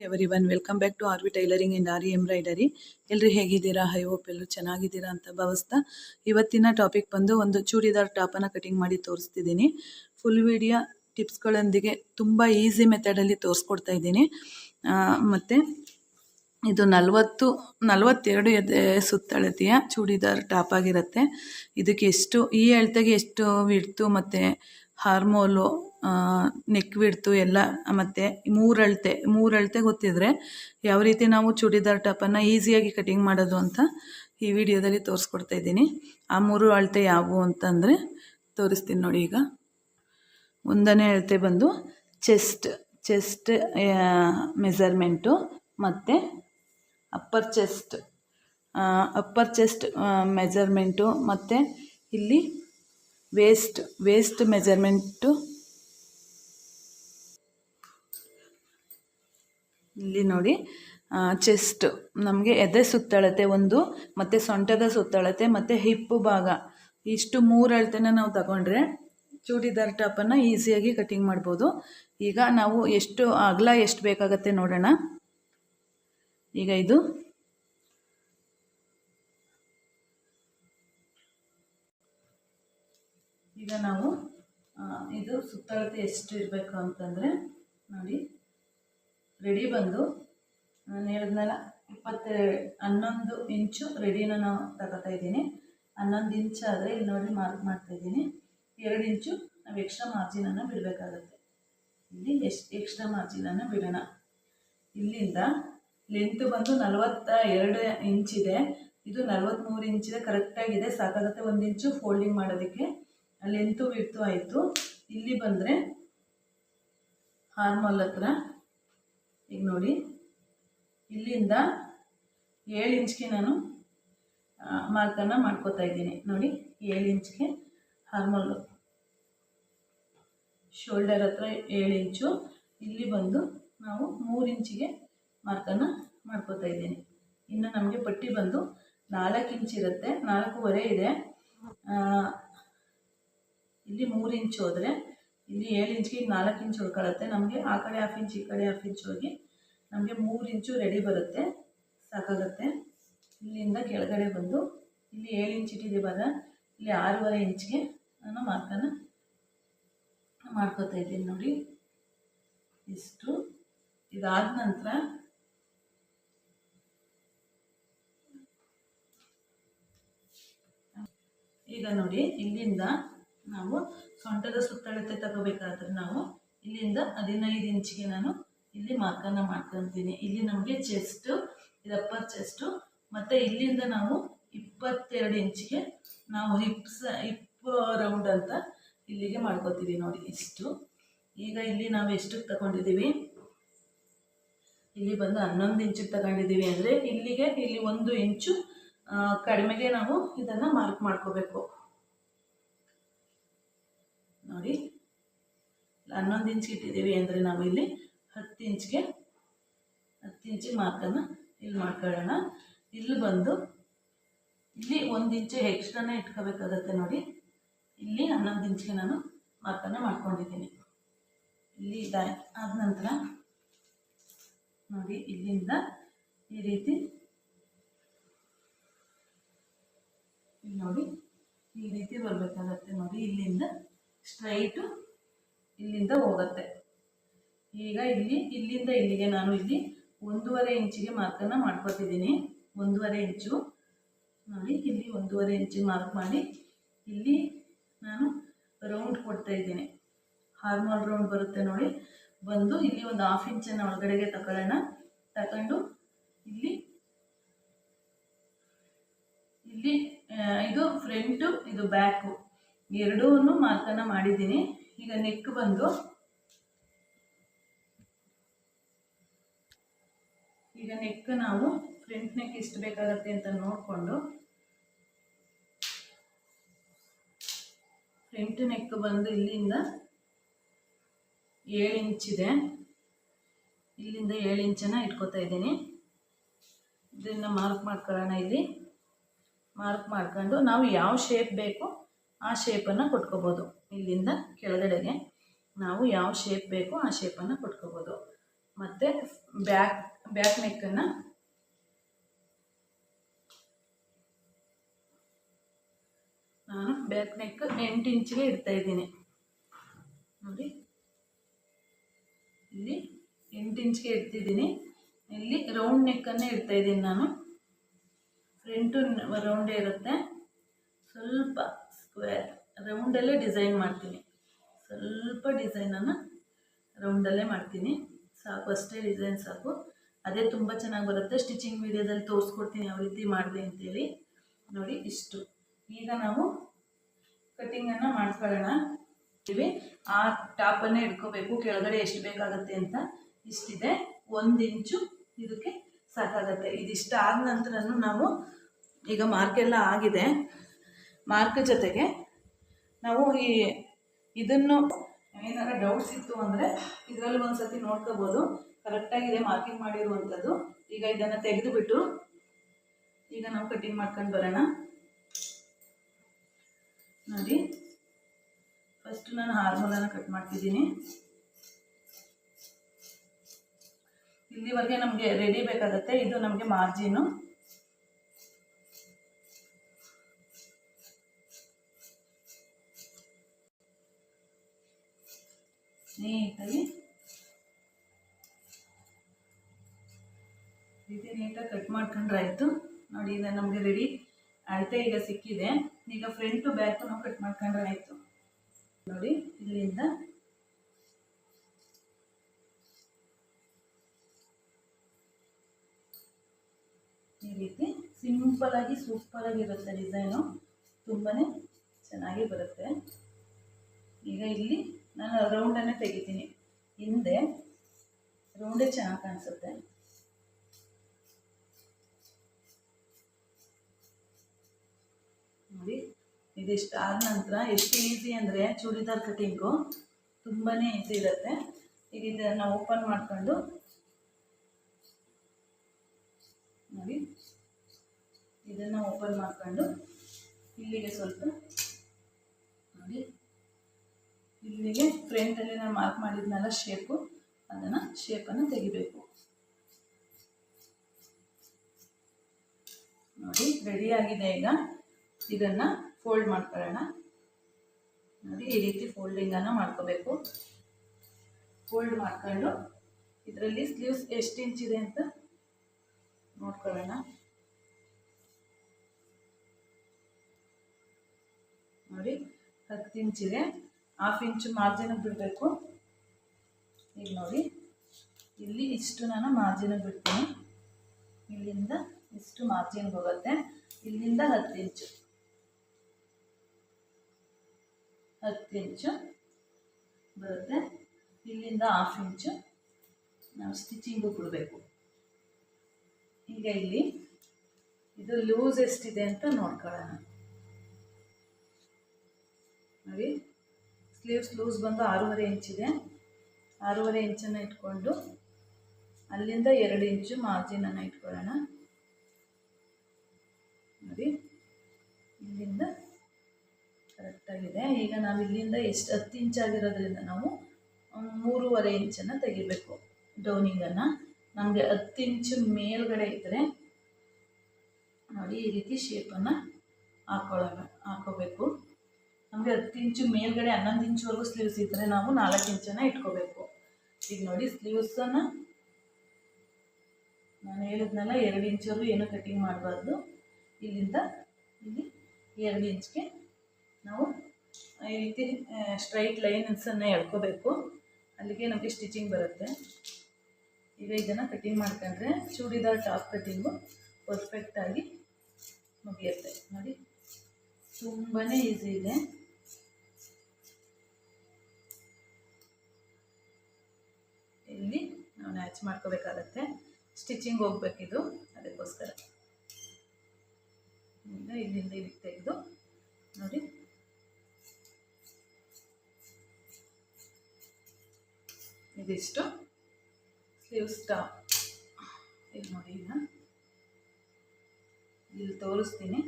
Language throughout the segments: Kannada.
Every one welcome back to R V tailoring and R embroidery ಎಲ್ಲರೂ ಹೇಗಿದ್ದೀರಾ? ಹೈ ಹೋಪ್ ಎಲ್ಲರೂ ಚೆನ್ನಾಗಿದ್ದೀರಾ ಅಂತ ಭಾವಿಸ್ತಾ ಇವತ್ತಿನ ಟಾಪಿಕ್ ಬಂದು ಒಂದು ಚೂಡಿದಾರ್ ಟಾಪನ್ನು ಕಟಿಂಗ್ ಮಾಡಿ ತೋರಿಸ್ತಿದ್ದೀನಿ. ಫುಲ್ ವಿಡಿಯೋ ಟಿಪ್ಸ್ಗಳೊಂದಿಗೆ ತುಂಬ ಈಸಿ ಮೆಥಡಲ್ಲಿ ತೋರಿಸ್ಕೊಡ್ತಾ ಇದ್ದೀನಿ. ಮತ್ತು ಇದು ನಲವತ್ತು, ನಲವತ್ತೆರಡು ಎದೆ ಸುತ್ತಳತೆಯ ಚೂಡಿದಾರ್ ಟಾಪ್ ಆಗಿರುತ್ತೆ. ಇದಕ್ಕೆ ಎಷ್ಟು, ಈ ಅಳತೆಗೆ ಎಷ್ಟು ವಿಡ್ತು ಮತ್ತು ಹಾರ್ಮೋಲು ನೆಕ್ ವಿಡ್ತು ಎಲ್ಲ. ಮತ್ತು ಮೂರು ಅಳತೆ ಮೂರು ಅಳತೆ ಗೊತ್ತಿದ್ರೆ ಯಾವ ರೀತಿ ನಾವು ಚೂಡಿದಾರ್ ಟಾಪನ್ನು ಈಸಿಯಾಗಿ ಕಟಿಂಗ್ ಮಾಡೋದು ಅಂತ ಈ ವಿಡಿಯೋದಲ್ಲಿ ತೋರಿಸ್ಕೊಡ್ತಾ ಇದ್ದೀನಿ. ಆ ಮೂರು ಅಳತೆ ಯಾವುವು ಅಂತಂದರೆ ತೋರಿಸ್ತೀನಿ ನೋಡಿ ಈಗ. ಒಂದನೇ ಅಳತೆ ಬಂದು ಚೆಸ್ಟ್ ಚೆಸ್ಟ್ ಮೆಸರ್ಮೆಂಟು ಮತ್ತು upper chest upper chest measurement ಮತ್ತು ಇಲ್ಲಿ ವೇಸ್ಟ್ ವೇಸ್ಟ್ ಮೆಜರ್ಮೆಂಟು ಇಲ್ಲಿ ನೋಡಿ ಚೆಸ್ಟ್ ನಮಗೆ ಎದೆ ಸುತ್ತಳತೆ ಒಂದು, ಮತ್ತು ಸೊಂಟದ ಸುತ್ತಳತೆ, ಮತ್ತು ಹಿಪ್ಪು ಭಾಗ. ಇಷ್ಟು ಮೂರು ಅಳತೆನ ನಾವು ತಗೊಂಡ್ರೆ ಚೂಡಿದಾರ್ ಟಾಪನ್ನು ಈಸಿಯಾಗಿ ಕಟಿಂಗ್ ಮಾಡ್ಬೋದು. ಈಗ ನಾವು ಎಷ್ಟು ಅಗಲ ಎಷ್ಟು ಬೇಕಾಗತ್ತೆ ನೋಡೋಣ. ಈಗ ಇದು. ಈಗ ನಾವು ಇದು ಸುತ್ತಳತೆ ಎಷ್ಟು ಇರಬೇಕು ಅಂತಂದರೆ, ನೋಡಿ. ರೆಡಿ ಬಂದು, ನಾನು ಹೇಳಿದ್ನಲ್ಲ, ಇಪ್ಪತ್ತೆ ಹನ್ನೊಂದು ಇಂಚು ರೆಡಿನ ನಾನು ತಗೋತಾ ಇದ್ದೀನಿ. ಹನ್ನೊಂದು ಇಂಚ್ ಆದರೆ ಇಲ್ಲಿ ನೋಡಿ ಮಾರ್ಕ್ ಮಾಡ್ತಾಯಿದ್ದೀನಿ ಎರಡು ಇಂಚು ನಾವು ಎಕ್ಸ್ಟ್ರಾ ಮಾರ್ಜಿನನ್ನು ಬಿಡಬೇಕಾಗುತ್ತೆ. ಇಲ್ಲಿ ಎಷ್ಟು ಎಕ್ಸ್ಟ್ರಾ ಮಾರ್ಜಿನನ್ನು ಬಿಡೋಣ. ಇಲ್ಲಿಂದ ಲೆಂತ್ ಬಂದು ನಲವತ್ತ ಎರಡು ಇಂಚಿದೆ ಇದು ನಲ್ವತ್ತ್ಮೂರು ಇಂಚಿದೆ ಕರೆಕ್ಟಾಗಿದೆ ಸಾಕಾಗುತ್ತೆ ಒಂದು ಇಂಚು ಫೋಲ್ಡಿಂಗ್ ಮಾಡೋದಕ್ಕೆ. ಲೆಂತು ಬಿಡ್ತು ಆಯಿತು. ಇಲ್ಲಿ ಬಂದರೆ, ಹಾರ್ಮೋಲ್ ಹತ್ರ ಈಗ ನೋಡಿ, ಇಲ್ಲಿಂದ ಏಳು ಇಂಚ್ಗೆ ನಾನು ಮಾರ್ಕನ್ನು ಮಾಡ್ಕೋತಾ ಇದ್ದೀನಿ. ನೋಡಿ, ಏಳು ಇಂಚ್ಗೆ ಹಾರ್ಮೋಲು ಶೋಲ್ಡರ್ ಹತ್ರ ಏಳು ಇಂಚು. ಇಲ್ಲಿ ಬಂದು ನಾವು ಮೂರು ಇಂಚಿಗೆ ಮಾರ್ಕನ್ನು ಮಾಡ್ಕೋತಾ ಇದ್ದೀನಿ. ಇನ್ನು ನಮಗೆ ಪಟ್ಟಿ ಬಂದು ನಾಲ್ಕು ಇಂಚ್ ಇರುತ್ತೆ. ನಾಲ್ಕೂವರೆ ಇದೆ. ಇಲ್ಲಿ ಮೂರು ಇಂಚು ಹೋದರೆ ಇಲ್ಲಿ ಏಳು ಇಂಚ್ಗೆ ಈಗ ನಾಲ್ಕು ಇಂಚ್ ಉಳ್ಕೊಳ್ಳುತ್ತೆ. ನಮಗೆ ಆ ಕಡೆ ಹಾಫ್ ಇಂಚ್, ಈ ಕಡೆ ಹಾಫ್ ಇಂಚ್ ಹೋಗಿ ನಮಗೆ ಮೂರು ಇಂಚು ರೆಡಿ ಬರುತ್ತೆ. ಸಾಕಾಗುತ್ತೆ. ಇಲ್ಲಿಂದ ಕೆಳಗಡೆ ಬಂದು ಇಲ್ಲಿ ಏಳು ಇಂಚ್ ಇಟ್ಟಿದ್ದೀವಲ್ಲ ಇಲ್ಲಿ ಆರೂವರೆ ಇಂಚ್ಗೆ ನಾನು ಮಾರ್ಕನ ಮಾಡ್ಕೋತಾ ಇದ್ದೀನಿ ನೋಡಿ. ಇಷ್ಟು. ಇದಾದ ನಂತರ ಈಗ ನೋಡಿ ಇಲ್ಲಿಂದ ನಾವು ಸೊಂಟದ ಸುತ್ತಳತೆ ತಗೋಬೇಕಾದ್ರೆ ನಾವು ಇಲ್ಲಿಂದ ಹದಿನೈದು ಇಂಚಿಗೆ ನಾನು ಇಲ್ಲಿ ಮಾರ್ಕನ್ನು ಮಾಡ್ಕೊತೀನಿ. ಇಲ್ಲಿ ನಮಗೆ ಚೆಸ್ಟು ಇದು ಅಪ್ಪರ್ ಚೆಸ್ಟು ಮತ್ತು ಇಲ್ಲಿಂದ ನಾವು ಇಪ್ಪತ್ತೆರಡು ಇಂಚಿಗೆ ನಾವು ಹಿಪ್ಸ್ ಹಿಪ್ ರೌಂಡ್ ಅಂತ ಇಲ್ಲಿಗೆ ಮಾಡ್ಕೋತೀವಿ ನೋಡಿ ಇಷ್ಟು. ಈಗ ಇಲ್ಲಿ ನಾವು ಎಷ್ಟಕ್ಕೆ ತಗೊಂಡಿದ್ದೀವಿ? ಇಲ್ಲಿ ಬಂದು ಹನ್ನೊಂದು ಇಂಚಿಗೆ ತಗೊಂಡಿದ್ದೀವಿ ಅಂದರೆ ಇಲ್ಲಿಗೆ ಇಲ್ಲಿ ಒಂದು ಇಂಚು ಕಡಿಮೆಗೆ ನಾವು ಇದನ್ನು ಮಾರ್ಕ್ ಮಾಡ್ಕೋಬೇಕು. ನೋಡಿ. ಹನ್ನೊಂದು ಇಂಚ್ ಇಟ್ಟಿದ್ದೀವಿ ಅಂದರೆ ನಾವು ಇಲ್ಲಿ ಹತ್ತು ಇಂಚ್ಗೆ ಹತ್ತು ಇಂಚಿಗೆ ಮಾರ್ಕನ್ನು ಇಲ್ಲಿ ಮಾಡ್ಕೊಳ್ಳೋಣ. ಇಲ್ಲಿ ಬಂದು ಇಲ್ಲಿ ಒಂದು ಇಂಚು ಎಕ್ಸ್ಟ್ರಾನೇ ಇಟ್ಕೋಬೇಕಾಗತ್ತೆ ನೋಡಿ. ಇಲ್ಲಿ ಹನ್ನೊಂದು ಇಂಚಿಗೆ ನಾನು ಮಾರ್ಕನ್ನು ಮಾಡ್ಕೊಂಡಿದ್ದೀನಿ. ಇಲ್ಲಿ ಆದ ನಂತರ ನೋಡಿ, ಇಲ್ಲಿಂದ ಈ ರೀತಿ ನೋಡಿ, ಈ ರೀತಿ ಬರಬೇಕಾಗತ್ತೆ ನೋಡಿ, ಇಲ್ಲಿಂದ ಸ್ಟ್ರೈಟು ಇಲ್ಲಿಂದ ಹೋಗುತ್ತೆ. ಈಗ ಇಲ್ಲಿ, ಇಲ್ಲಿಂದ ಇಲ್ಲಿಗೆ ನಾನು ಇಲ್ಲಿ ಒಂದೂವರೆ ಇಂಚಿಗೆ ಮಾರ್ಕನ್ನು ಮಾಡ್ಕೊತಿದ್ದೀನಿ. ಒಂದೂವರೆ ಇಂಚು ನೋಡಿ ಇಲ್ಲಿ ಒಂದೂವರೆ ಇಂಚಿಗೆ ಮಾರ್ಕ್ ಮಾಡಿ, ಇಲ್ಲಿ ನಾನು ರೌಂಡ್ ಕೊಡ್ತಾ ಇದ್ದೀನಿ. ಹಾರ್ಮೋಲ್ ರೌಂಡ್ ಬರುತ್ತೆ ನೋಡಿ. ಬಂದು ಇಲ್ಲಿ ಒಂದು ಹಾಫ್ ಇಂಚನ್ನು ಒಳಗಡೆಗೆ ತಗೊಳ್ಳೋಣ ತಗೊಂಡು ಇಲ್ಲಿ ಇಲ್ಲಿ ಇದು ಫ್ರಂಟು, ಇದು ಬ್ಯಾಕು. ಎರಡೂ ಮಾರ್ಕನ್ನು ಮಾಡಿದ್ದೀನಿ. ಈಗ ನೆಕ್ ಬಂದು. ಈಗ ನೆಕ್ ನಾವು ಫ್ರಂಟ್ ನೆಕ್ ಎಷ್ಟು ಬೇಕಾಗತ್ತೆ ಅಂತ ನೋಡಿಕೊಂಡು. ಫ್ರಂಟ್ ನೆಕ್ ಬಂದು ಇಲ್ಲಿಂದ ಏಳು ಇಂಚಿದೆ ಇಲ್ಲಿಂದ ಏಳು ಇಂಚನ್ನ ಇಟ್ಕೋತಾ ಇದ್ದೀನಿ. ಇದನ್ನು ಮಾರ್ಕ್ ಮಾಡ್ಕೊಳ್ಳೋಣ ಇಲ್ಲಿ. ಮಾರ್ಕ್ ಮಾಡ್ಕೊಂಡು ನಾವು ಯಾವ ಶೇಪ್ ಬೇಕು ಆ ಶೇಪನ್ನು ಕೊಟ್ಕೋಬೋದು. ಇಲ್ಲಿಂದ ಕೆಳಗಡೆಗೆ ನಾವು ಯಾವ ಶೇಪ್ ಬೇಕೋ ಆ ಶೇಪನ್ನು ಕೊಟ್ಕೋಬೋದು. ಮತ್ತು ಬ್ಯಾಕ್ ಬ್ಯಾಕ್ ನೆಕ್ಕನ್ನು ನಾನು ಬ್ಯಾಕ್ ನೆಕ್ ಎಂಟು ಇಂಚಿಗೆ ಇಡ್ತಾ ಇದ್ದೀನಿ. ನೋಡಿ. ಇಲ್ಲಿ ಎಂಟು ಇಂಚಿಗೆ ಇಡ್ತಿದ್ದೀನಿ. ಇಲ್ಲಿ ರೌಂಡ್ ನೆಕ್ಕನ್ನೇ ಇಡ್ತಾ ಇದ್ದೀನಿ ನಾನು. ಫ್ರಂಟು ರೌಂಡೇ ಇರುತ್ತೆ. ಸ್ವಲ್ಪ ಸ್ಕ್ವೇರ್ ರೌಂಡಲ್ಲೇ ಡಿಸೈನ್ ಮಾಡ್ತೀನಿ. ಸ್ವಲ್ಪ ಡಿಸೈನನ್ನು ರೌಂಡಲ್ಲೇ ಮಾಡ್ತೀನಿ. ಸಾಕು, ಅಷ್ಟೇ ಡಿಸೈನ್ ಸಾಕು. ಅದೇ ತುಂಬ ಚೆನ್ನಾಗಿ ಬರುತ್ತೆ. ಸ್ಟಿಚಿಂಗ್ ವೀಡಿಯೋದಲ್ಲಿ ತೋರಿಸ್ಕೊಡ್ತೀನಿ ಯಾವ ರೀತಿ ಮಾಡಿದೆ ಅಂತೇಳಿ. ನೋಡಿ ಇಷ್ಟು. ಈಗ ನಾವು ಕಟ್ಟಿಂಗನ್ನು ಮಾಡ್ಕೊಳ್ಳೋಣ. ಆ ಟಾಪನ್ನೇ ಇಟ್ಕೋಬೇಕು. ಕೆಳಗಡೆ ಎಷ್ಟು ಬೇಕಾಗುತ್ತೆ ಅಂತ. ಇಷ್ಟಿದೆ. ಒಂದು ಇಂಚು ಇದಕ್ಕೆ ಸಾಕಾಗತ್ತೆ. ಇದಿಷ್ಟು ಆದ ನಂತರ ನಾವು ಈಗ ಮಾರ್ಕೆಲ್ಲ ಆಗಿದೆ. ಮಾರ್ಕ್ ಜೊತೆಗೆ ನಾವು ಈ ಇದನ್ನು ಏನಾರ ಡೌಟ್ಸ್ ಇತ್ತು ಅಂದರೆ ಇದರಲ್ಲಿ ಒಂದು ಸತಿ ನೋಡ್ಕೋಬೋದು ಕರೆಕ್ಟಾಗಿದೆ ಮಾರ್ಕಿಂಗ್ ಮಾಡಿರುವಂಥದ್ದು ಈಗ ಇದನ್ನು ತೆಗೆದುಬಿಟ್ಟು ಈಗ ನಾವು ಕಟಿಂಗ್ ಮಾಡ್ಕೊಂಡು ಬರೋಣ. ನೋಡಿ. ಫಸ್ಟ್ ನಾನು ಹಾರ್ಮೋಲನ್ನು ಕಟ್ ಮಾಡ್ತಿದ್ದೀನಿ. ಇಲ್ಲಿವರೆಗೆ ನಮಗೆ ರೆಡಿ ಬೇಕಾಗುತ್ತೆ. ಇದು ನಮಗೆ ಮಾರ್ಜಿನು ನೀಟಾಗಿ ರೀತಿ ನೀಟಾಗಿ ಕಟ್ ಮಾಡ್ಕೊಂಡ್ರೆ ಆಯಿತು ನೋಡಿ ಇದು ನಮಗೆ ರೆಡಿ ಅಳತೆ ಈಗ ಸಿಕ್ಕಿದೆ. ಈಗ ಫ್ರಂಟು ಬ್ಯಾಕು ನಾವು ಕಟ್ ಮಾಡ್ಕೊಂಡ್ರೆ ಆಯಿತು ನೋಡಿ, ಇಲ್ಲಿಂದ. ಈ ರೀತಿ ಸಿಂಪಲಾಗಿ ಸೂಪರಾಗಿರುತ್ತೆ ಡಿಸೈನು ತುಂಬಾ ಚೆನ್ನಾಗಿ ಬರುತ್ತೆ. ಈಗ ಇಲ್ಲಿ ನಾನು ರೌಂಡನ್ನೇ ತೆಗಿತೀನಿ. ಹಿಂದೆ ರೌಂಡೇ ಚೆನ್ನಾಗಿ ಕಾಣಿಸುತ್ತೆ. ನೋಡಿ ಇದಿಷ್ಟು ಆದ ನಂತರ ಎಷ್ಟು ಈಸಿ ಅಂದರೆ ಚೂಡಿದಾರ್ ಕಟಿಂಗು ತುಂಬಾ ಈಸಿ ಇರುತ್ತೆ. ಈಗ ಇದನ್ನು ಓಪನ್ ಮಾಡ್ಕೊಂಡು, ನೋಡಿ, ಇದನ್ನು ಓಪನ್ ಮಾಡ್ಕೊಂಡು ಇಲ್ಲಿಗೆ ಸ್ವಲ್ಪ, ನೋಡಿ. ಇಲ್ಲಿಗೆ ಫ್ರೆಂಟಲ್ಲಿ ನಾನು ಮಾರ್ಕ್ ಮಾಡಿದ್ನಲ್ಲ ಶೇಪು ಅದನ್ನು ಶೇಪನ್ನು ತೆಗಿಬೇಕು. ನೋಡಿ ರೆಡಿಯಾಗಿದೆ ಈಗ. ಇದನ್ನು ಫೋಲ್ಡ್ ಮಾಡ್ಕೊಳ್ಳೋಣ. ನೋಡಿ, ಈ ರೀತಿ ಫೋಲ್ಡಿಂಗನ್ನು ಮಾಡ್ಕೋಬೇಕು. ಫೋಲ್ಡ್ ಮಾಡ್ಕೊಂಡು ಇದರಲ್ಲಿ ಸ್ಲೀವ್ಸ್ ಎಷ್ಟು ಇಂಚಿದೆ ಅಂತ ನೋಡ್ಕೊಳ್ಳೋಣ. ನೋಡಿ, ಹತ್ತು ಇಂಚಿದೆ ಹಾಫ್ ಇಂಚು ಮಾರ್ಜಿನ್ ಬಿಡಬೇಕು. ಈಗ ನೋಡಿ, ಇಲ್ಲಿ ಇಷ್ಟು ನಾನು ಮಾರ್ಜಿನ್ ಬಿಡ್ತೀನಿ. ಇಲ್ಲಿಂದ ಇಷ್ಟು ಮಾರ್ಜಿನ್ ಹೋಗುತ್ತೆ. ಇಲ್ಲಿಂದ ಹತ್ತು ಇಂಚು ಹತ್ತು ಇಂಚು ಬರುತ್ತೆ. ಇಲ್ಲಿಂದ ಹಾಫ್ ಇಂಚು ನಾವು ಸ್ಟಿಚಿಂಗು ಕೊಡಬೇಕು. ಈಗ ಇಲ್ಲಿ ಇದು ಲೂಸ್ ಎಷ್ಟಿದೆ ಅಂತ ನೋಡ್ಕೊಳ್ಳೋಣ. ನೋಡಿ. ಸ್ಲೀವ್ಸ್ ಲೂಸ್ ಬಂದು ಆರೂವರೆ ಇಂಚಿದೆ ಆರೂವರೆ ಇಂಚನ್ನು ಇಟ್ಕೊಂಡು ಅಲ್ಲಿಂದ ಎರಡು ಇಂಚು ಮಾರ್ಜಿನನ್ನು ಇಟ್ಕೊಳ್ಳೋಣ. ನೋಡಿ, ಇಲ್ಲಿಂದ ಕರೆಕ್ಟಾಗಿದೆ ಈಗ ನಾವು ಇಲ್ಲಿಂದ ಎಷ್ಟು, ಹತ್ತು ಇಂಚಾಗಿರೋದ್ರಿಂದ ನಾವು ಮೂರುವರೆ ಇಂಚನ್ನು ತೆಗಿಬೇಕು ಡೌನಿಂಗನ್ನು ನಮಗೆ ಹತ್ತು ಇಂಚು ಮೇಲ್ಗಡೆ ಇದ್ದರೆ ನೋಡಿ ಈ ರೀತಿ ಶೇಪನ್ನು ಹಾಕೊಳ್ಳೋಣ, ಹಾಕೋಬೇಕು. ನಮಗೆ ಹತ್ತು ಇಂಚು ಮೇಲ್ಗಡೆ ಹನ್ನೊಂದು ಇಂಚುವರೆಗೂ ಸ್ಲೀವ್ಸ್ ಇದ್ದರೆ ನಾವು ನಾಲ್ಕು ಇಂಚನ್ನು ಇಟ್ಕೋಬೇಕು. ಈಗ ನೋಡಿ ಸ್ಲೀವ್ಸನ್ನು ನಾನು ಹೇಳಿದ್ನಲ್ಲ ಎರಡು ಇಂಚವರೆಗೂ ಏನೂ ಕಟಿಂಗ್ ಮಾಡಬಾರ್ದು. ಇಲ್ಲಿಂದ ಇಲ್ಲಿ ಎರಡು ಇಂಚ್ಗೆ ನಾವು ಈ ರೀತಿ ಸ್ಟ್ರೈಟ್ ಲೈನ್ಸನ್ನು ಎಳ್ಕೋಬೇಕು. ಅಲ್ಲಿಗೆ ನಮಗೆ ಸ್ಟಿಚಿಂಗ್ ಬರುತ್ತೆ. ಈಗ ಇದನ್ನು ಕಟಿಂಗ್ ಮಾಡ್ಕೊಂಡ್ರೆ ಚೂಡಿದಾರ್ ಟಾಪ್ ಕಟಿಂಗು ಪರ್ಫೆಕ್ಟಾಗಿ ಮುಗಿಯುತ್ತೆ. ನೋಡಿ ತುಂಬಾ ಈಸಿ ಇದೆ. ಮ್ಯಾಚ್ ಮಾಡ್ಕೋಬೇಕಾಗತ್ತೆ. ಸ್ಟಿಚಿಂಗ್ ಹೋಗ್ಬೇಕಿದು. ಅದಕ್ಕೋಸ್ಕರ. ಇಲ್ಲಿಂದ ಇಲ್ಲಿಗೆ ತೆಗೆದು ನೋಡಿ. ಇದಿಷ್ಟು. ಸ್ಲೀವ್ ಸ್ಟಾಪ್ ಇಲ್ಲಿ ನೋಡಿ ಈಗ. ಇಲ್ಲಿ ತೋರಿಸ್ತೀನಿ.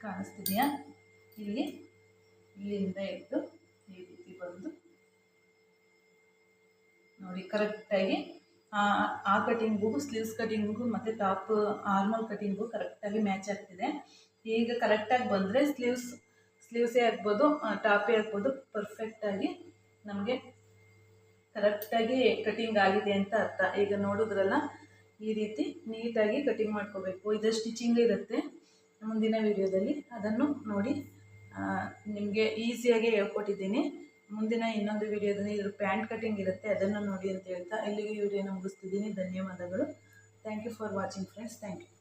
ಕಾಣಿಸ್ತಿದೆಯಾ? ಇಲ್ಲಿ, ಇಲ್ಲಿಂದ ಎದ್ದು ಬಂದು ನೋಡಿ ಕರೆಕ್ಟಾಗಿ, ಆ ಕಟಿಂಗ್ಗೂ, ಸ್ಲೀವ್ಸ್ ಕಟಿಂಗು ಮತ್ತು ಟಾಪ್, ಆರ್ಮಲ್ ಕಟಿಂಗ್ಗೂ ಕರೆಕ್ಟಾಗಿ ಮ್ಯಾಚ್ ಆಗ್ತಿದೆ. ಈಗ ಕರೆಕ್ಟಾಗಿ ಬಂದರೆ ಸ್ಲೀವ್ಸ್, ಸ್ಲೀವ್ಸೇ ಆಗ್ಬೋದು ಟಾಪೇ ಆಗ್ಬೋದು, ಪರ್ಫೆಕ್ಟಾಗಿ ನಮಗೆ ಕರೆಕ್ಟಾಗಿ ಕಟಿಂಗ್ ಆಗಿದೆ ಅಂತ ಅರ್ಥ. ಈಗ ನೋಡಿದ್ರಲ್ಲ, ಈ ರೀತಿ ನೀಟಾಗಿ ಕಟಿಂಗ್ ಮಾಡ್ಕೋಬೇಕು. ಇದು ಸ್ಟಿಚಿಂಗ್ ಇರುತ್ತೆ ಮುಂದಿನ ವಿಡಿಯೋದಲ್ಲಿ. ಅದನ್ನು ನೋಡಿ ನಿಮಗೆ ಈಸಿಯಾಗಿ ಹೇಳ್ಕೊಟ್ಟಿದ್ದೀನಿ. ಮುಂದಿನ ಇನ್ನೊಂದು ವಿಡಿಯೋದಲ್ಲಿ ಇದ್ರ ಪ್ಯಾಂಟ್ ಕಟಿಂಗ್ ಇರುತ್ತೆ, ಅದನ್ನು ನೋಡಿ ಅಂತ ಹೇಳ್ತಾ ಇಲ್ಲಿಗೆ ವಿಡಿಯೋನ ಮುಗಿಸ್ತಿದ್ದೀನಿ. ಧನ್ಯವಾದಗಳು. Thank you for watching friends thank you